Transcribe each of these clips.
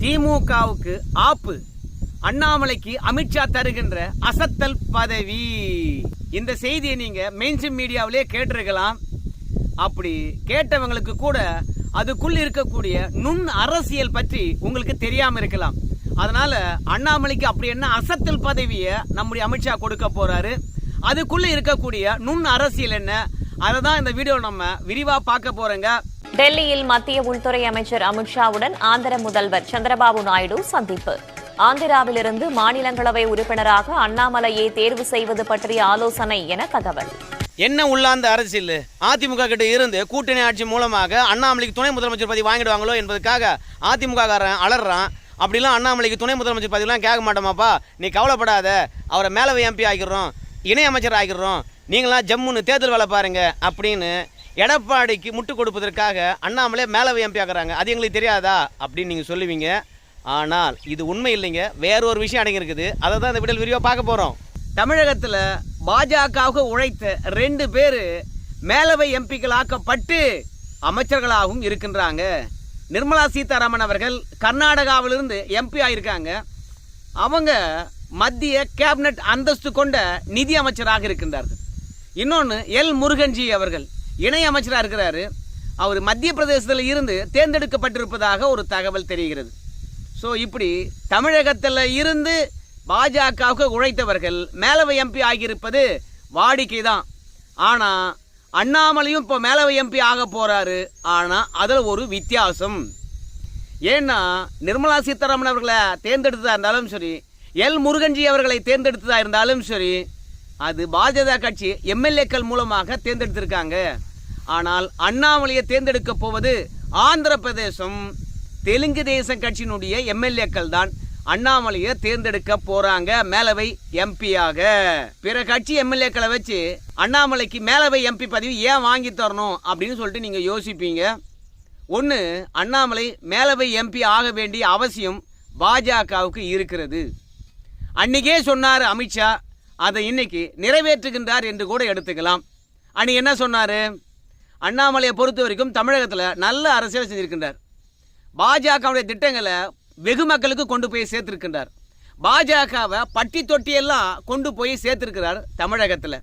திமுகவுக்கு ஆப்பு. அண்ணாமலைக்கு அமித்ஷா தருகின்ற அசத்தல் பதவி. இந்த செய்தியை நீங்க மெயின்ஸ்ட்ரீம் மீடியாவிலே கேட்டிருக்கலாம். அப்படி கேட்டவங்களுக்கு கூட அதுக்குள் இருக்கக்கூடிய நுண் அரசியல் பற்றி உங்களுக்கு தெரியாம இருக்கலாம். அதனால அண்ணாமலைக்கு அப்படி என்ன அசத்தல் பதவியை நம்முடைய அமித்ஷா கொடுக்க போறாரு? அதுக்குள்ள இருக்கக்கூடிய நுண் அரசியல் என்ன? அதை தான் இந்த வீடியோ நம்ம விரிவா பார்க்க போறோங்க. டெல்லியில் மத்திய உள்துறை அமைச்சர் அமித்ஷாவுடன் ஆந்திர முதல்வர் சந்திரபாபு நாயுடு சந்திப்பு. ஆந்திராவிலிருந்து மாநிலங்களவை உறுப்பினராக அண்ணாமலையை தேர்வு செய்வது பற்றிய ஆலோசனை என தகவல். என்ன உள்ளாந்த அரசியல்? அதிமுக கிட்ட இருந்து கூட்டணி ஆட்சி மூலமாக அண்ணாமலைக்கு துணை முதலமைச்சர் பதவி வாங்கிடுவாங்களோ என்பதற்காக அதிமுக காரன் அலறான். அப்படிலாம் அண்ணாமலைக்கு துணை முதலமைச்சர் பதவிலாம் கேட்க மாட்டோமாப்பா? நீ கவலைப்படாத. அவரை மேலவை எம்பி ஆகிடுறோம் இணை அமைச்சர் நீங்களாம் ஜம்முன்னு தேர்தல் வேலை பாருங்க அப்படின்னு எடப்பாடிக்கு முட்டு கொடுப்பதற்காக அண்ணாமலை மேலவை எம்பி ஆகிறாங்க அது எங்களுக்கு தெரியாதா? அப்படின்னு நீங்கள் சொல்லுவீங்க. ஆனால் இது உண்மை இல்லைங்க. வேற ஒரு விஷயம் அடங்கியிருக்குது. அதை தான் இந்த விடல் விரிவாக பார்க்க போகிறோம் தமிழகத்தில் பாஜகவுக்கு உழைத்த ரெண்டு பேர் மேலவை எம்பிக்களாக்கப்பட்டு அமைச்சர்களாகவும் இருக்கின்றாங்க. நிர்மலா சீதாராமன் அவர்கள் கர்நாடகாவிலிருந்து எம்பி ஆயிருக்காங்க. அவங்க மத்திய கேபினட் அந்தஸ்து கொண்ட நிதி அமைச்சராக இருக்கின்றார்கள். இன்னொன்று எல் முருகன்ஜி அவர்கள். இணை அமைச்சராக இருக்கிறாரு. அவர் மத்திய பிரதேசத்தில் இருந்து தேர்ந்தெடுக்கப்பட்டிருப்பதாக ஒரு தகவல் தெரிகிறது. ஸோ இப்படி தமிழகத்தில் இருந்து பாஜகவுக்கு உழைத்தவர்கள் மேலவை எம்பி ஆகியிருப்பது வாடிக்கை தான் ஆனால் அண்ணாமலையும் இப்போ மேலவை எம்பி ஆக போகிறாரு ஆனால் அதில் ஒரு வித்தியாசம். ஏன்னா நிர்மலா சீதாராமன் அவர்களை தேர்ந்தெடுத்ததாக இருந்தாலும் சரி எல் முருகன்ஜி அவர்களை தேர்ந்தெடுத்ததாக இருந்தாலும் சரி அது பாஜக கட்சி எம்எல்ஏக்கள் மூலமாக தேர்ந்தெடுத்திருக்காங்க. ஆனால் அண்ணாமலையை தேர்ந்தெடுக்க போவது ஆந்திர பிரதேசம் தெலுங்கு தேசம் கட்சியினுடைய எம்எல்ஏக்கள் தான் அண்ணாமலையை தேர்ந்தெடுக்க போறாங்க. மேலவை எம்பியாக. பிற கட்சி எம்எல்ஏக்களை வச்சு அண்ணாமலைக்கு மேலவை எம்பி பதவி ஏன் வாங்கி தரணும் அப்படின்னு சொல்லிட்டு நீங்க யோசிப்பீங்க. ஒன்று அண்ணாமலை மேலவை எம்பி ஆக வேண்டிய அவசியம் பாஜகவுக்கு இருக்கிறது. அன்னைக்கே சொன்னார் அமித்ஷா அதை இன்னைக்கு நிறைவேற்றுகின்றார் என்று கூட எடுத்துக்கலாம். அணி என்ன சொன்னார்? அண்ணாமலையை பொறுத்த வரைக்கும் தமிழகத்தில் நல்ல அரசியல் செஞ்சிருக்கின்றார் பாஜகவுடைய திட்டங்களை வெகு மக்களுக்கு கொண்டு போய் சேர்த்திருக்கின்றார். பாஜகவை பட்டி தொட்டியெல்லாம் கொண்டு போய் சேர்த்திருக்கிறார் தமிழகத்தில்.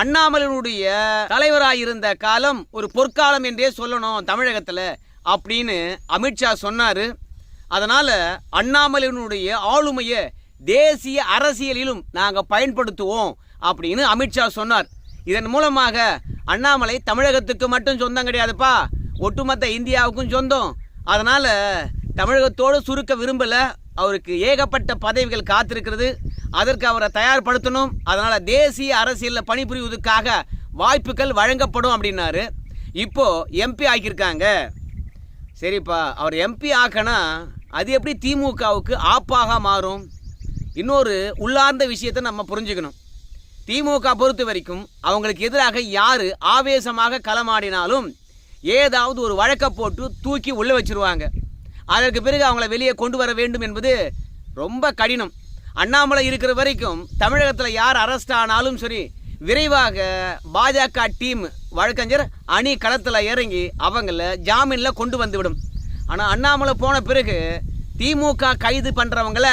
அண்ணாமலையினுடைய தலைவராக இருந்த காலம் ஒரு பொற்காலம் என்றே சொல்லணும் தமிழகத்தில் அப்படின்னு அமித்ஷா சொன்னார். அதனால் அண்ணாமலையினுடைய ஆளுமையை தேசிய அரசியலிலும் நாங்கள் பயன்படுத்துவோம் அப்படின்னு அமித்ஷா சொன்னார். இதன் மூலமாக அண்ணாமலை தமிழகத்துக்கு மட்டும் சொந்தம் கிடையாதுப்பா. ஒட்டுமொத்த இந்தியாவுக்கும் சொந்தம். அதனால் தமிழகத்தோடு சுருக்க விரும்பலை. அவருக்கு ஏகப்பட்ட பதவிகள் காத்திருக்கிறது. அதற்கு அவரை தயார்படுத்தணும். அதனால் தேசிய அரசியலில் பணிபுரிவதற்காக வாய்ப்புகள் வழங்கப்படும் அப்படின்னாரு. இப்போது எம்பி ஆக்கியிருக்காங்க. சரிப்பா அவர் எம்பி ஆக்கனா அது எப்படி திமுகவுக்கு ஆப்பாக மாறும்? இன்னொரு உள்ளார்ந்த விஷயத்தை நம்ம புரிஞ்சுக்கணும். திமுக பொறுத்த வரைக்கும் அவங்களுக்கு எதிராக யார் ஆவேசமாக களமாடினாலும் ஏதாவது ஒரு வழக்கை போட்டு தூக்கி உள்ளே வச்சிருவாங்க. அதற்கு பிறகு அவங்கள வெளியே கொண்டு வர வேண்டும் என்பது ரொம்ப கடினம். அண்ணாமலை இருக்கிற வரைக்கும் தமிழகத்தில் யார் அரெஸ்ட் ஆனாலும் சரி விரைவாக பாஜக டீம் வழக்கறிஞர் அணி களத்தில் இறங்கி அவங்கள ஜாமீனில் கொண்டு வந்துவிடும். ஆனால் அண்ணாமலை போன பிறகு திமுக கைது பண்ணுறவங்கள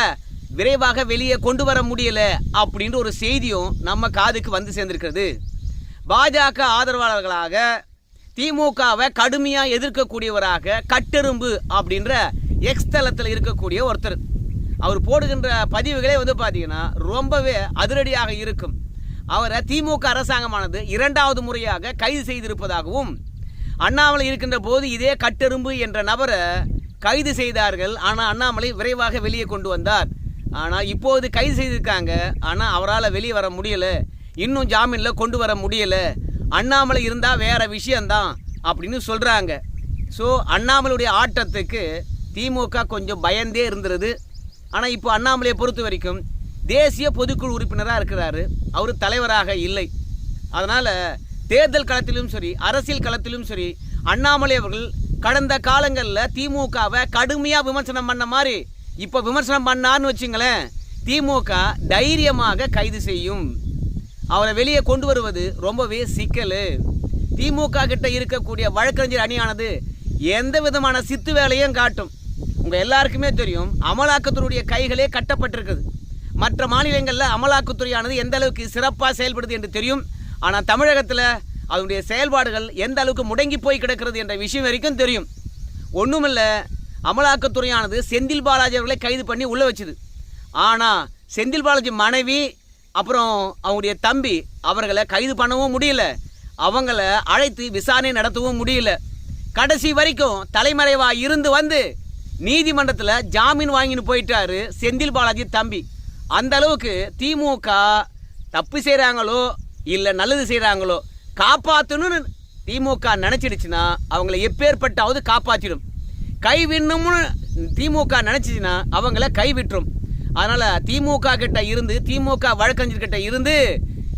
விரைவாக வெளியே கொண்டு வர முடியல அப்படின்ற ஒரு செய்தியும் நம்ம காதுக்கு வந்து சேர்ந்திருக்கிறது. பாஜக ஆதரவாளர்களாக திமுகவை கடுமையாக எதிர்க்கக்கூடியவராக கட்டெரும்பு அப்படின்ற எக்ஸ் தளத்தில் இருக்கக்கூடிய ஒருத்தர். அவர் போடுகின்ற பதிவுகளே வந்து பார்த்தீங்கன்னா ரொம்பவே அதிரடியாக இருக்கும். அவரை திமுக அரசாங்கமானது இரண்டாவது முறையாக கைது செய்திருப்பதாகவும் அண்ணாமலை இருக்கின்ற போது இதே கட்டெரும்பு என்ற நபரை கைது செய்தார்கள். ஆனால் அண்ணாமலை விரைவாக வெளியே கொண்டு வந்தார். ஆனால் இப்போது கைது செய்திருக்காங்க. ஆனால் அவரால் வெளியே வர முடியல. இன்னும் ஜாமீனில் கொண்டு வர முடியலை. அண்ணாமலை இருந்தால் வேறு விஷயந்தான் அப்படின்னு சொல்கிறாங்க ஸோ அண்ணாமலையுடைய ஆட்டத்துக்கு திமுக கொஞ்சம் பயந்தே இருந்துருது. ஆனால் இப்போ அண்ணாமலையை பொறுத்த வரைக்கும் தேசிய பொதுக்குழு உறுப்பினராக இருக்கிறாரு. அவர் தலைவராக இல்லை. அதனால் தேர்தல் களத்திலும் சரி அரசியல் களத்திலும் சரி அண்ணாமலை அவர்கள் கடந்த காலங்களில் திமுகவை கடுமையாக விமர்சனம் பண்ண மாதிரி இப்போ விமர்சனம் பண்ணான்னு வச்சுங்களேன் திமுக தைரியமாக கைது செய்யும். அவரை வெளியே கொண்டு வருவது ரொம்பவே சிக்கல். திமுக கிட்ட இருக்கக்கூடிய வழக்கறிஞர் அணியானது எந்த விதமான சித்து வேலையும் காட்டும். உங்கள் எல்லாருக்குமே தெரியும் அமலாக்கத்துறையுடைய கைகளே கட்டப்பட்டிருக்குது. மற்ற மாநிலங்களில் அமலாக்கத்துறையானது எந்த அளவுக்கு சிறப்பாக செயல்படுது என்று தெரியும். ஆனால் தமிழகத்தில் அதனுடைய செயல்பாடுகள் எந்த அளவுக்கு முடங்கி போய் கிடக்கிறது என்ற விஷயம் வரைக்கும் தெரியும். ஒன்றுமில்லை அமலாக்கத்துறையானது செந்தில் பாலாஜி அவர்களை கைது பண்ணி உள்ளே வச்சுது. ஆனால் செந்தில் பாலாஜி மனைவி அப்புறம் அவங்களுடைய தம்பி அவர்களை கைது பண்ணவும் முடியல. அவங்கள அழைத்து விசாரணை நடத்தவும் முடியல. கடைசி வரைக்கும் தலைமறைவாக இருந்து வந்து நீதிமன்றத்தில் ஜாமீன் வாங்கின்னு போயிட்டாரு செந்தில் பாலாஜி தம்பி. அந்த அளவுக்கு திமுக தப்பு செய்கிறாங்களோ இல்லை நல்லது செய்கிறாங்களோ காப்பாற்றணும்னு திமுக நினச்சிடுச்சுன்னா அவங்கள எப்பேற்பட்டாவது காப்பாற்றிடும் கைவிடணும்னு திமுக நினச்சிச்சின்னா அவங்கள கைவிட்டுரும் அதனால் திமுக கிட்ட இருந்து திமுக வழக்கறிஞர்கிட்ட இருந்து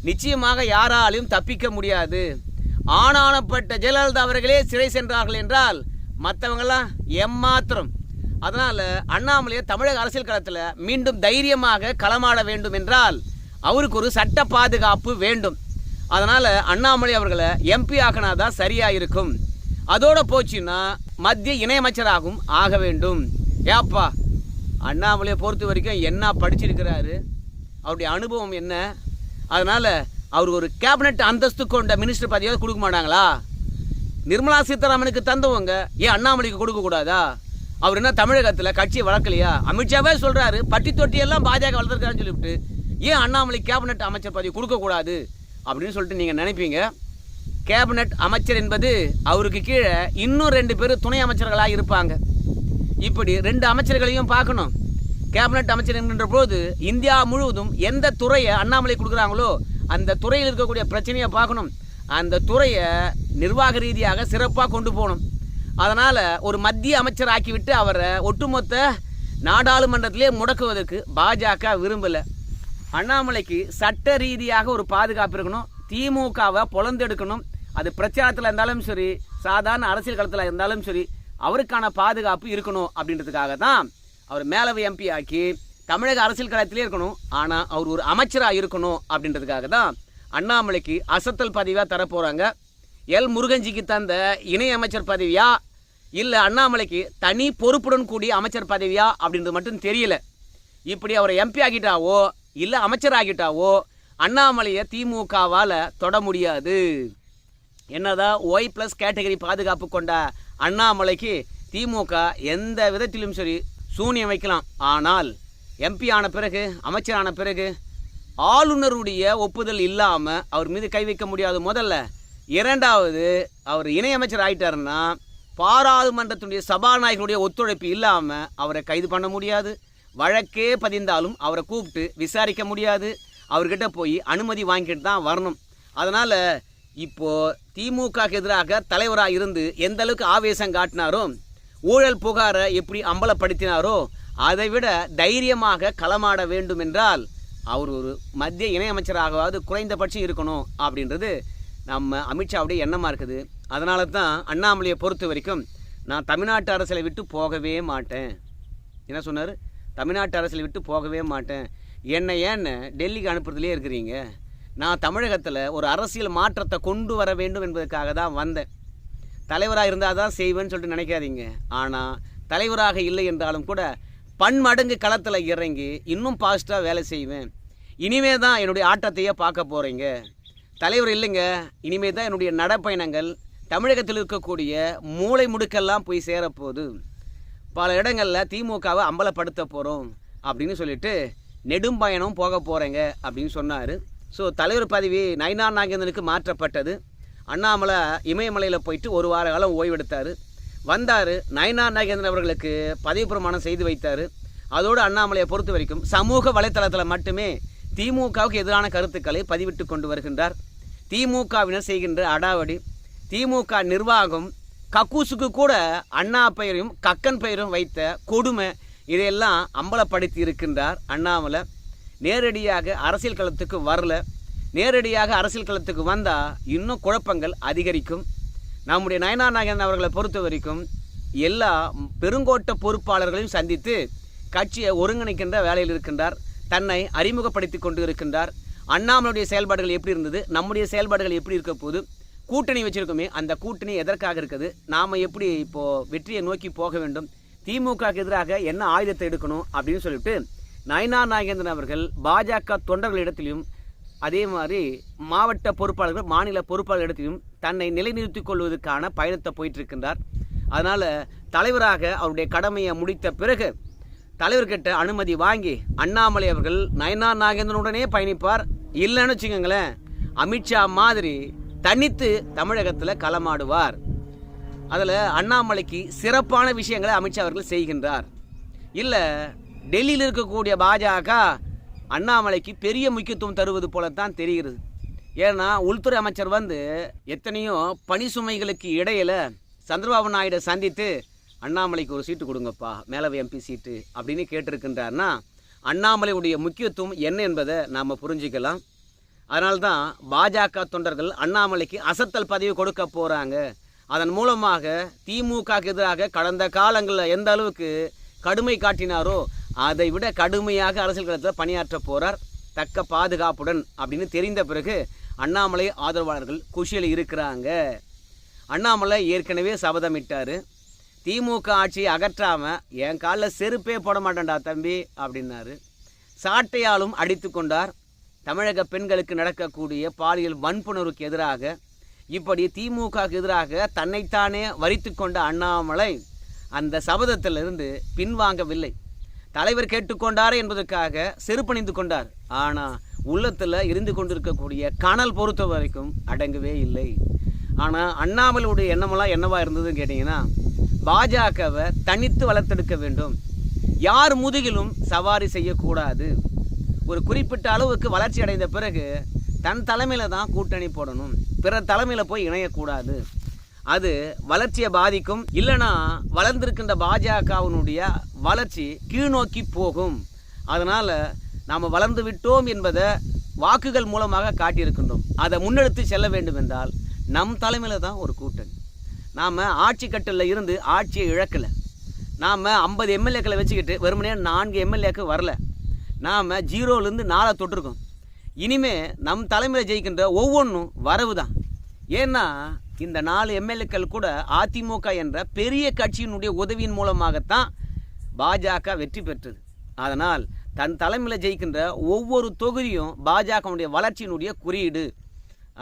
நிச்சயமாக யாராலையும் தப்பிக்க முடியாது. ஆனானப்பட்ட ஜெயலலிதா அவர்களே சிறை சென்றார்கள் என்றால் மற்றவங்களாம் எம்மாத்திரம் அதனால் அண்ணாமலையை தமிழக அரசியல் களத்தில் மீண்டும் தைரியமாக களமாட வேண்டும் என்றால் அவருக்கு ஒரு சட்ட பாதுகாப்பு வேண்டும். அதனால் அண்ணாமலை அவர்களை எம்பி ஆக்கினா தான் சரியாக இருக்கும். அதோட போச்சுன்னா மத்திய இணையமைச்சராகவும் ஆக வேண்டும். ஏப்பா அண்ணாமலையை பொறுத்த வரைக்கும் என்ன படிச்சிருக்கிறாரு? அவருடைய அனுபவம் என்ன? அதனால் அவர் ஒரு கேபினட் அந்தஸ்து கொண்ட மினிஸ்டர் பதவியாவது கொடுக்க மாட்டாங்களா? நிர்மலா சீதாராமனுக்கு தந்தவங்க ஏன் அண்ணாமலைக்கு கொடுக்கக்கூடாதா அவர் என்ன தமிழகத்தில் கட்சியை வளர்க்கலையா? அமித்ஷாவே சொல்கிறாரு பட்டி தொட்டியெல்லாம் பாஜக வளர்த்துருக்காருன்னு சொல்லிவிட்டு ஏன் அண்ணாமலை கேபினட் அமைச்சர் பதவி கொடுக்கக்கூடாது அப்படின்னு சொல்லிட்டு நீங்கள் நினைப்பீங்க. கேபினட் அமைச்சர் என்பது அவருக்கு கீழே இன்னும் ரெண்டு பேர் துணை அமைச்சர்களாக இருப்பாங்க. இப்படி ரெண்டு அமைச்சர்களையும் பார்க்கணும். கேபினட் அமைச்சர் என்கின்ற போது இந்தியா முழுவதும் எந்த துறையை அண்ணாமலை கொடுக்குறாங்களோ அந்த துறையில் இருக்கக்கூடிய பிரச்சனையை பார்க்கணும். அந்த துறையை நிர்வாக ரீதியாக சிறப்பாக கொண்டு போகணும். அதனால் ஒரு மத்திய அமைச்சர் ஆக்கிவிட்டு அவரை ஒட்டுமொத்த நாடாளுமன்றத்திலே முடக்குவதற்கு பாஜக விரும்பலை. அண்ணாமலைக்கு சட்ட ரீதியாக ஒரு பாதுகாப்பு இருக்கணும். திமுகவை பொழந்தெடுக்கணும் அது பிரச்சாரத்தில் இருந்தாலும் சரி சாதாரண அரசியல் களத்தில் இருந்தாலும் சரி அவருக்கான பாதுகாப்பு இருக்கணும் அப்படின்றதுக்காக தான் அவர் மேலவை எம்பி ஆக்கி தமிழக அரசியல் களத்திலே இருக்கணும். ஆனால் அவர் ஒரு அமைச்சராக இருக்கணும் அப்படின்றதுக்காக தான் அண்ணாமலைக்கு அசத்தல் பதவியாக தரப்போகிறாங்க எல் முருகன்ஜிக்கு தந்த இணையமைச்சர் பதவியா? இல்லை அண்ணாமலைக்கு தனி பொறுப்புடன் கூடிய அமைச்சர் பதவியா? அப்படின்றது மட்டும் தெரியல. இப்படி அவரை எம்பி ஆகிட்டாவோ இல்லை அமைச்சர் ஆகிட்டாவோ அண்ணாமலையை திமுகவால் தொட முடியாது. என்னதான் ஒய் ப்ளஸ் கேட்டகரி பாதுகாப்பு கொண்ட அண்ணாமலைக்கு திமுக எந்த விதத்திலும் சரி சூனியம் வைக்கலாம். ஆனால் எம்பி ஆன பிறகு அமைச்சரான பிறகு ஆளுநருடைய ஒப்புதல் இல்லாமல் அவர் மீது கை வைக்க முடியாது. முதல்ல இரண்டாவது அவர் இணையமைச்சர் ஆயிட்டாருன்னா பாராளுமன்றத்தினுடைய சபாநாயகனுடைய ஒத்துழைப்பு இல்லாமல் அவரை கைது பண்ண முடியாது. வழக்கே பதிந்தாலும் அவரை கூப்பிட்டு விசாரிக்க முடியாது. அவர்கிட்ட போய் அனுமதி வாங்கிட்டு தான் வரணும். அதனால் இப்போ திமுகக்கு எதிராக தலைவராக இருந்து எந்த அளவுக்கு ஆவேசம் காட்டினாரோ ஊழல் புகாரை எப்படி அம்பலப்படுத்தினாரோ அதை விட தைரியமாக களமாட வேண்டும் என்றால் அவர் ஒரு மத்திய இணையமைச்சராகவாவது குறைந்தபட்சம் இருக்கணும் அப்படின்றது நம்ம அமித்ஷாவுடைய எண்ணமாக இருக்குது. அதனால தான் அண்ணாமலையை பொறுத்த வரைக்கும் நான் தமிழ்நாட்டு அரசியலை விட்டு போகவே மாட்டேன். என்ன சொன்னார்? தமிழ்நாட்டு அரசியலை விட்டு போகவே மாட்டேன். என்னை ஏன்னு டெல்லிக்கு அனுப்புறதுலேயே இருக்கிறீங்க. நான் தமிழகத்தில் ஒரு அரசியல் மாற்றத்தை கொண்டு வர வேண்டும் என்பதற்காக தான் வந்தேன். தலைவராக இருந்தால் தான் செய்வேன்னு சொல்லிட்டு நினைக்காதீங்க. ஆனால் தலைவராக இல்லை என்றாலும் கூட பன்மடங்கு களத்தில் இறங்கி இன்னும் பாசிட்டிவாக வேலை செய்வேன். இனிமே தான் என்னுடைய ஆட்டத்தையே பார்க்க போகிறீங்க தலைவர் இல்லைங்க. இனிமே தான் என்னுடைய நடப்பயணங்கள் தமிழகத்தில் இருக்கக்கூடிய மூளை முடுக்கெல்லாம் போய் சேரப்போகுது. பல இடங்களில் திமுகவை அம்பலப்படுத்த போகிறோம் அப்படின்னு சொல்லிட்டு நெடும்பயணம் போக போகிறேங்க அப்படின்னு சொன்னார். ஸோ தலைவர் பதவி நயனார் நாகேந்திரனுக்கு மாற்றப்பட்டது. அண்ணாமலை இமயமலையில் போயிட்டு ஒரு வார காலம் ஓய்வெடுத்தார். வந்தார் நயனா நாகேந்திரன் அவர்களுக்கு பதவி பிரமாணம் செய்து வைத்தார். அதோடு அண்ணாமலையை பொறுத்த வரைக்கும் சமூக வலைத்தளத்தில் மட்டுமே திமுகவுக்கு எதிரான கருத்துக்களை பதிவிட்டு கொண்டு வருகின்றார். திமுகவினர் செய்கின்ற அடாவடி திமுக நிர்வாகம் கக்கூசுக்கு கூட அண்ணா பெயரையும் கக்கன் பெயரும் வைத்த கொடுமை இதையெல்லாம் அம்பலப்படுத்தி இருக்கின்றார் அண்ணாமலை. நேரடியாக அரசியல் களத்துக்கு வரல. நேரடியாக அரசியல் களத்துக்கு வந்தால் இன்னும் குழப்பங்கள் அதிகரிக்கும். நம்முடைய நயனா நாயகன் அவர்களை பொறுத்த வரைக்கும் எல்லா பெருங்கோட்ட பொறுப்பாளர்களையும் சந்தித்து கட்சியை ஒருங்கிணைக்கின்ற வேலையில் இருக்கின்றார். தன்னை அறிமுகப்படுத்தி கொண்டு இருக்கின்றார். அண்ணாமலுடைய செயல்பாடுகள் எப்படி இருந்தது? நம்முடைய செயல்பாடுகள் எப்படி இருக்க போது கூட்டணி வச்சிருக்கோமே அந்த கூட்டணி எதற்காக இருக்குது? நாம் எப்படி இப்போது வெற்றியை நோக்கி போக வேண்டும்? திமுகக்கு எதிராக என்ன ஆயுதத்தை எடுக்கணும் அப்படின்னு சொல்லிட்டு நயனா நாகேந்திரன் அவர்கள் பாஜக தொண்டர்களிடத்திலும் அதே மாதிரி மாவட்ட பொறுப்பாளர்கள் மாநில பொறுப்பாளர்களிடத்திலும் தன்னை நிலைநிறுத்திக் கொள்வதற்கான பயணத்தை போயிட்டு அதனால் தலைவராக அவருடைய கடமையை முடித்த பிறகு தலைவர்கிட்ட அனுமதி வாங்கி அண்ணாமலை அவர்கள் நயனா நாகேந்திரனுடனே பயணிப்பார். இல்லைன்னு வச்சுக்கோங்களேன் அமித்ஷா மாதிரி தனித்து தமிழகத்தில் களமாடுவார். அதில் அண்ணாமலைக்கு சிறப்பான விஷயங்களை அமித்ஷா அவர்கள் செய்கின்றார். இல்லை டெல்லியில் இருக்கக்கூடிய பாஜக அண்ணாமலைக்கு பெரிய முக்கியத்துவம் தருவது போலத்தான் தெரிகிறது. ஏன்னா உள்துறை அமைச்சர் வந்து எத்தனையோ பணி சுமைகளுக்கு இடையில் சந்திரபாபு நாயுடை சந்தித்து அண்ணாமலைக்கு ஒரு சீட்டு கொடுங்கப்பா மேலவை எம்பி சீட்டு அப்படின்னு கேட்டிருக்கின்றார்னா அண்ணாமலையுடைய முக்கியத்துவம் என்ன என்பதை நாம் புரிஞ்சுக்கலாம். அதனால்தான் பாஜக தொண்டர்கள் அண்ணாமலைக்கு அசத்தல் பதவி கொடுக்க போகிறாங்க அதன் மூலமாக திமுகக்கு எதிராக கடந்த காலங்களில் எந்த அளவுக்கு கடுமை காட்டினாரோ அதை விட கடுமையாக அரசியல் களத்தில் பணியாற்ற போகிறார் தக்க பாதுகாப்புடன் அப்படின்னு தெரிந்த பிறகு அண்ணாமலை ஆதரவாளர்கள் குஷியில் இருக்கிறாங்க. அண்ணாமலை ஏற்கனவே சபதமிட்டார். திமுக ஆட்சியை அகற்றாமல் என் காலில் செருப்பே போட மாட்டேன்டா தம்பி அப்படின்னாரு. சாட்டையாலும் அடித்து கொண்டார். தமிழக பெண்களுக்கு நடக்கக்கூடிய பாலியல் வன்புணர்வுக்கு எதிராக இப்படி திமுகவுக்கு எதிராக தன்னைத்தானே வரித்து கொண்ட அண்ணாமலை அந்த சபதத்திலிருந்து பின்வாங்கவில்லை. தலைவர் கேட்டுக்கொண்டார் என்பதற்காக செருப்பணிந்து கொண்டார். ஆனால் உள்ளத்தில் இருந்து கொண்டிருக்கக்கூடிய கனல் பொறுத்த வரைக்கும் அடங்கவே இல்லை. ஆனால் அண்ணாமலையுடைய எண்ணமெல்லாம் என்னவாக இருந்ததுன்னு கேட்டிங்கன்னா பாஜகவை தனித்து வளர்த்தெடுக்க வேண்டும். யார் முதுகிலும் சவாரி செய்யக்கூடாது. ஒரு குறிப்பிட்ட அளவுக்கு வளர்ச்சி அடைந்த பிறகு தன் தலைமையில் தான் கூட்டணி போடணும். பிற தலைமையில் போய் இணையக்கூடாது. அது வளர்ச்சியை பாதிக்கும். இல்லைனா வளர்ந்திருக்கின்ற பாஜகவினுடைய வளர்ச்சி கீழ்நோக்கி போகும். அதனால் நாம் வளர்ந்து விட்டோம் என்பதை வாக்குகள் மூலமாக காட்டியிருக்கின்றோம். அதை முன்னெடுத்து செல்ல வேண்டும் என்றால் நம் தலைமையில் தான் ஒரு கூட்டணி. நாம் ஆட்சி கட்டலில் இருந்து ஆட்சியை இழக்கலை. நாம் ஐம்பது எம்எல்ஏக்களை வச்சுக்கிட்டு வெறுமனே நான்கு எம்எல்ஏக்கு வரல. நாம் ஜீரோலேருந்து நாளை தொட்டிருக்கோம். இனிமே நம் தலைமையில் ஜெயிக்கின்ற ஒவ்வொன்றும் வரவு தான். ஏன்னா இந்த நாலு எம்எல்ஏக்கள் கூட அதிமுக என்ற பெரிய கட்சியினுடைய உதவியின் மூலமாகத்தான் பாஜக வெற்றி பெற்றது. அதனால் தன் தலைமையில் ஜெயிக்கின்ற ஒவ்வொரு தொகுதியும் பாஜகவுடைய வளர்ச்சியினுடைய குறியீடு.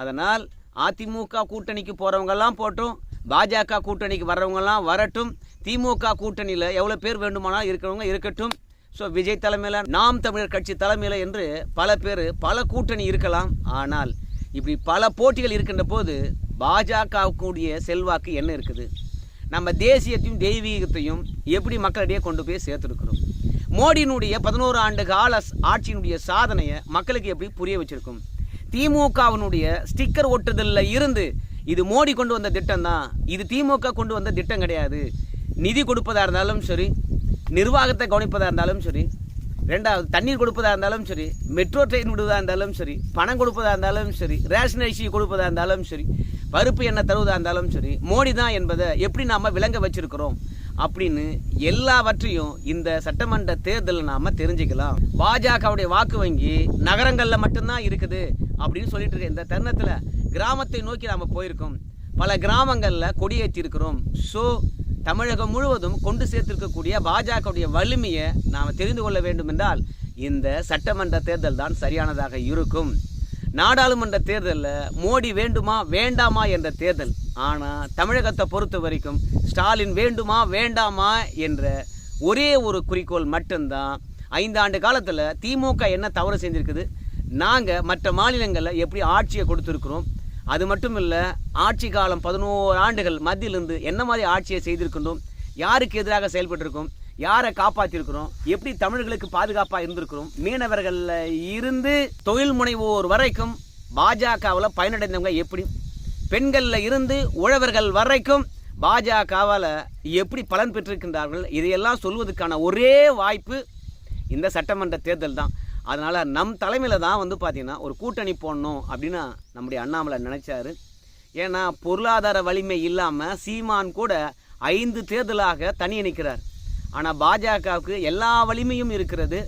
அதனால் அதிமுக கூட்டணிக்கு போகிறவங்கெல்லாம் போட்டும் பாஜக கூட்டணிக்கு வர்றவங்கெல்லாம் வரட்டும் திமுக கூட்டணியில் எவ்வளோ பேர் வேண்டுமானால் இருக்கிறவங்க இருக்கட்டும். ஸோ விஜய் தலைமையில் நாம் தமிழர் கட்சி தலைமையில் என்று பல பேர் பல கூட்டணி இருக்கலாம். ஆனால் இப்படி பல போட்டிகள் இருக்கின்ற போது பாஜகவுக்குடைய செல்வாக்கு என்ன இருக்குது? நம்ம தேசியத்தையும் தெய்வீகத்தையும் எப்படி மக்களிடையே கொண்டு போய் சேர்த்துருக்கிறோம்? மோடியினுடைய பதினோரு ஆண்டு கால ஆட்சியினுடைய சாதனையை மக்களுக்கு எப்படி புரிய வச்சிருக்கும்? திமுகவினுடைய ஸ்டிக்கர் ஒட்டுதலில் இருந்து இது மோடி கொண்டு வந்த திட்டம் தான் இது திமுக கொண்டு வந்த திட்டம் கிடையாது. நிதி கொடுப்பதாக இருந்தாலும் சரி நிர்வாகத்தை கவனிப்பதாக இருந்தாலும் சரி ரெண்டாவது தண்ணீர் கொடுப்பதாக இருந்தாலும் சரி மெட்ரோ ட்ரெயின் விடுவதாக இருந்தாலும் சரி பணம் கொடுப்பதாக இருந்தாலும் சரி ரேஷன் அரிசி கொடுப்பதாக இருந்தாலும் சரி பருப்பு எண்ணெய் தருவதாக இருந்தாலும் சரி மோடி தான் என்பதை எப்படி நாம் விளங்க வச்சிருக்கிறோம் அப்படின்னு எல்லாவற்றையும் இந்த சட்டமன்ற தேர்தலில் நாம் தெரிஞ்சுக்கலாம். பாஜகவுடைய வாக்கு வங்கி நகரங்களில் மட்டும்தான் இருக்குது அப்படின்னு சொல்லிட்டு இருக்க இந்த தருணத்தில் கிராமத்தை நோக்கி நாம் போயிருக்கோம். பல கிராமங்களில் கொடியேற்றிருக்கிறோம் ஸோ தமிழகம் முழுவதும் கொண்டு சேர்த்திருக்கக்கூடிய பாஜகவுடைய வலிமையை நாம் தெரிந்து கொள்ள வேண்டும் என்றால் இந்த சட்டமன்ற தேர்தல் தான் சரியானதாக இருக்கும். நாடாளுமன்ற தேர்தலில் மோடி வேண்டுமா வேண்டாமா என்ற தேர்தல். ஆனால் தமிழகத்தை பொறுத்த வரைக்கும் ஸ்டாலின் வேண்டுமா வேண்டாமா என்ற ஒரே ஒரு குறிக்கோள் மட்டும்தான். ஐந்தாண்டு காலத்தில் திமுக என்ன தவறு செஞ்சிருக்குது? நாங்கள் மற்ற மாநிலங்களில் எப்படி ஆட்சியை கொடுத்துருக்குறோம்? அது மட்டும் இல்லை ஆட்சி காலம் பதினோரு ஆண்டுகள் மத்தியிலிருந்து என்ன மாதிரி ஆட்சியை செய்திருக்கின்றோம்? யாருக்கு எதிராக செயல்பட்டிருக்கோம்? யாரை காப்பாற்றிருக்கிறோம் எப்படி தமிழர்களுக்கு பாதுகாப்பாக இருந்திருக்கிறோம்? மீனவர்களில் இருந்து தொழில் முனைவோர் வரைக்கும் பாஜகவில் பயனடைந்தவங்க எப்படி? பெண்களில் இருந்து உழவர்கள் வரைக்கும் பாஜகவால் எப்படி பலன் பெற்றிருக்கின்றார்கள்? இதையெல்லாம் சொல்வதற்கான ஒரே வாய்ப்பு இந்த சட்டமன்ற தேர்தல் தான். அதனால் நம் தலைமையில் தான் வந்து பார்த்திங்கன்னா ஒரு கூட்டணி போடணும் அப்படின்னா நம்முடைய அண்ணாமலை நினச்சார். ஏன்னா பொருளாதார வலிமை இல்லாமல் சீமான் கூட ஐந்து தேர்தலாக தனி நிற்கிறார் ஆனால் பாஜகவுக்கு எல்லா வலிமையும் இருக்கிறது.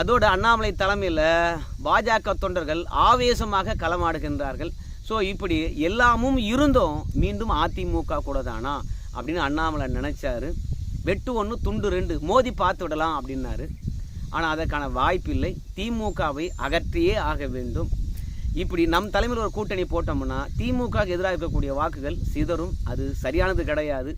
அதோடு அண்ணாமலை தலைமையில் பாஜக தொண்டர்கள் ஆவேசமாக களமாடுகின்றார்கள். ஸோ இப்படி எல்லாமும் இருந்தும் மீண்டும் அதிமுக கூட தானா அப்படின்னு அண்ணாமலை நினச்சாரு. வெட்டு ஒன்று துண்டு ரெண்டு மோதி பார்த்து விடலாம் அப்படின்னாரு. ஆனால் அதற்கான வாய்ப்பில்லை. திமுகவை அகற்றியே ஆக வேண்டும். இப்படி நம் தலைமையில் ஒரு கூட்டணி போட்டோம்னா திமுக எதிராக இருக்கக்கூடிய வாக்குகள் சிதறும். அது சரியானது கிடையாது.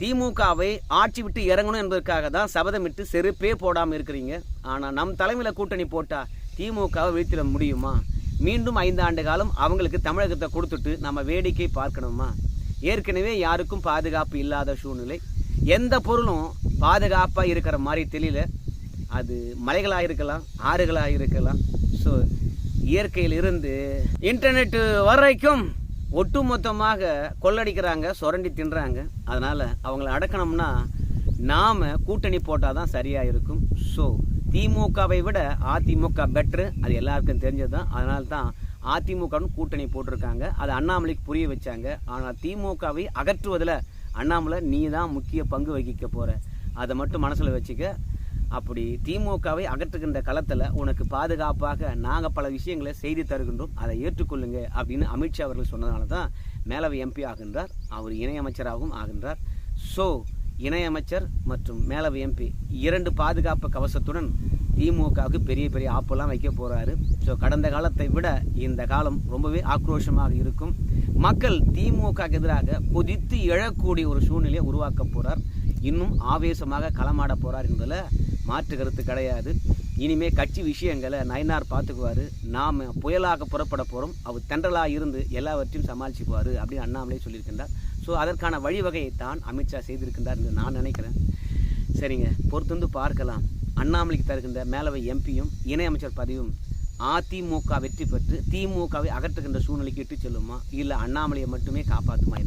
திமுகவை ஆட்சி விட்டு இறங்கணும் என்பதற்காக தான் சபதமிட்டு செருப்பே போடாமல் இருக்கிறீங்க. ஆனால் நம் தலைமையில் கூட்டணி போட்டால் திமுகவை வீழ்த்திட முடியுமா? மீண்டும் ஐந்து ஆண்டு காலம் அவங்களுக்கு தமிழகத்தை கொடுத்துட்டு நம்ம வேடிக்கை பார்க்கணுமா? ஏற்கனவே யாருக்கும் பாதுகாப்பு இல்லாத சூழ்நிலை. எந்த பொருளும் பாதுகாப்பாக இருக்கிற மாதிரி தெரியல. அது மலைகளாக இருக்கலாம் ஆறுகளாக இருக்கலாம். ஸோ இயற்கையில் இருந்து இன்டர்நெட் வரைக்கும் ஒட்டுமொத்தமாக கொள்ளடிக்கிறாங்க சுரண்டி தின்றாங்க. அதனால் அவங்கள அடக்கணும்னா நாம் கூட்டணி போட்டால் தான் சரியாக இருக்கும். ஸோ திமுகவை விட அதிமுக பெட்ரு அது எல்லாருக்கும் தெரிஞ்சது தான் அதனால தான் அதிமுகன்னு கூட்டணி போட்டிருக்காங்க. அது அண்ணாமலைக்கு புரிய வச்சாங்க. ஆனால் திமுகவை அகற்றுவதில் அண்ணாமலை நீ தான் முக்கிய பங்கு வகிக்க போகிற அதை மட்டும் மனசில் வச்சுக்க. அப்படி திமுகவை அகற்றுகின்ற களத்தில் உனக்கு பாதுகாப்பாக நாங்கள் பல விஷயங்களை செய்து தருகின்றோம். அதை ஏற்றுக்கொள்ளுங்க அப்படின்னு அமித்ஷா அவர்கள் சொன்னதுனால தான் மேலவை எம்பி ஆகின்றார். அவர் இணையமைச்சராகவும் ஆகின்றார். ஸோ இணையமைச்சர் மற்றும் மேலவை எம்பி இரண்டு பாதுகாப்பு கவசத்துடன் திமுகவுக்கு பெரிய பெரிய ஆப்பெல்லாம் வைக்க போகிறாரு ஸோ கடந்த காலத்தை விட இந்த காலம் ரொம்பவே ஆக்ரோஷமாக இருக்கும். மக்கள் திமுக எதிராக கொதித்து எழக்கூடிய ஒரு சூழ்நிலையை உருவாக்க போகிறார் இன்னும் ஆவேசமாக களமாட போகிறார் என்பதில் மாற்று கருத்து கிடையாது. இனிமே கட்சி விஷயங்களை நயனார் பார்த்துக்குவாரு. நாம் புயலாக புறப்பட போகிறோம் அவர் தென்றலாக இருந்து எல்லாவற்றையும் சமாளிச்சுக்குவார் அப்படின்னு அண்ணாமலே சொல்லியிருக்கின்றார். ஸோ அதற்கான வழிவகையை தான் அமித்ஷா செய்திருக்கின்றார் என்று நான் நினைக்கிறேன். சரிங்க பொறுத்திருந்து பார்க்கலாம். அண்ணாமலைக்கு தருகின்ற மேலவை எம்பியும் இணையமைச்சர் பதவியும் அதிமுக வெற்றி பெற்று திமுகவை அகற்றுகின்ற சூழ்நிலைக்கு இட்டு செல்லுமா? இல்லை அண்ணாமலையை மட்டுமே காப்பாற்றுமா